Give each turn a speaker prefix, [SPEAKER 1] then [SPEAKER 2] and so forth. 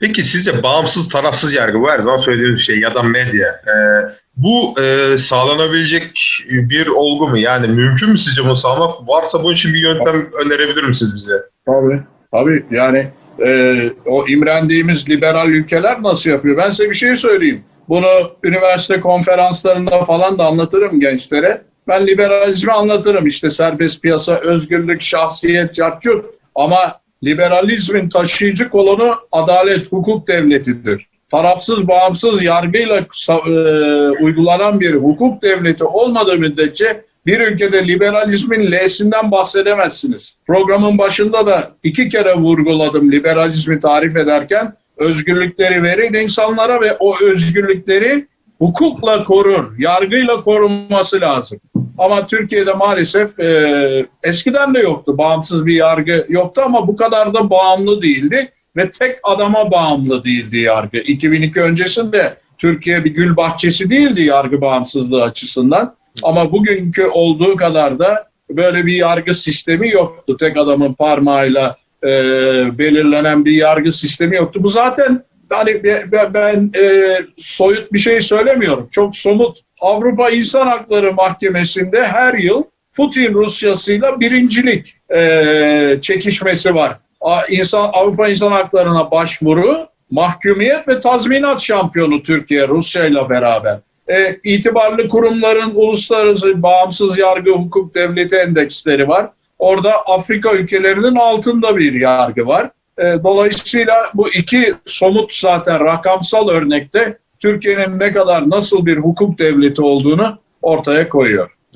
[SPEAKER 1] Peki sizce bağımsız tarafsız yargı bu her zaman söylediğiniz şey ya da medya. e, bu e, sağlanabilecek bir olgu mu? Yani mümkün mü sizce bunu sağlamak? Varsa bunun için bir yöntem önerebilir misiniz bize?
[SPEAKER 2] Tabii. Tabii yani e, o imrendiğimiz liberal ülkeler nasıl yapıyor? Ben size bir şey söyleyeyim. Bunu üniversite konferanslarında falan da anlatırım gençlere. Ben liberalizmi anlatırım. İşte serbest piyasa, özgürlük, şahsiyet, cartçut. Ama liberalizmin taşıyıcı kolonu adalet, hukuk devletidir. Tarafsız, bağımsız yargıyla e, uygulanan bir hukuk devleti olmadığı müddetçe bir ülkede liberalizmin L'sinden bahsedemezsiniz. Programın başında da iki kere vurguladım liberalizmi tarif ederken özgürlükleri verir insanlara ve o özgürlükleri hukukla korur, yargıyla korunması lazım. Ama Türkiye'de maalesef e, eskiden de yoktu, bağımsız bir yargı yoktu ama bu kadar da bağımlı değildi ve tek adama bağımlı değildi yargı. 2002 öncesinde Türkiye bir gül bahçesi değildi yargı bağımsızlığı açısından. Ama bugünkü olduğu kadar da böyle bir yargı sistemi yoktu. Tek adamın parmağıyla e, belirlenen bir yargı sistemi yoktu. Bu zaten hani ben, e, soyut bir şey söylemiyorum. Çok somut. Avrupa İnsan Hakları Mahkemesi'nde her yıl Putin Rusyasıyla birincilik e, çekişmesi var. A- İnsan, Avrupa İnsan Hakları'na başvuru, mahkumiyet ve tazminat şampiyonu Türkiye Rusya ile beraber. E, itibarlı kurumların uluslararası bağımsız yargı hukuk devleti endeksleri var. Orada Afrika ülkelerinin altında bir yargı var. E, dolayısıyla bu iki somut zaten rakamsal örnekte Türkiye'nin ne kadar nasıl bir hukuk devleti olduğunu ortaya koyuyor.